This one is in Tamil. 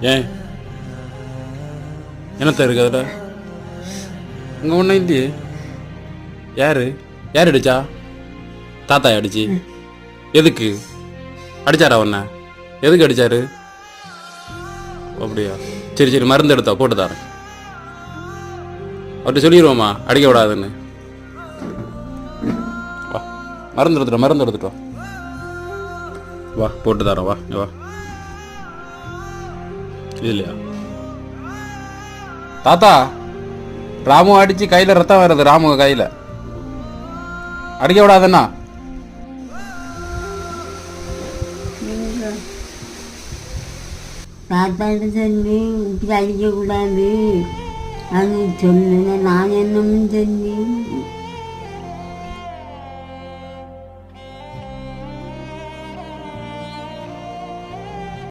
ஏன்? என்னத்த இருக்கு அதில்? இங்கே ஒன்றும் இல்லையே யாரு? யார் அடிச்சா? தாத்தா அடிச்சு. எதுக்கு? அடிச்சாரா உன்ன? எதுக்கு அடிச்சாரு? அப்படியா. சரி சரி மருந்து எடுத்தா போட்டு தரேன். அவர்கிட்ட சொல்லிடுவோமா அடிக்க விடாதுன்னு. வா. மருந்து எடுத்துட்டோம் மருந்து எடுத்துட்டோம் வா. போட்டு தரேன் வா. வா. இல்லையா? தாத்தா ராமு அடிச்சு கையில ரத்தம் வருது ராமு கையில. அடிக்க விடாதண்ணா தாத்தாட்ட சொல்லி இப்படி அடிக்கக்கூடாது அது சொல்லுங்க நான் என்னமும் சொல்லி.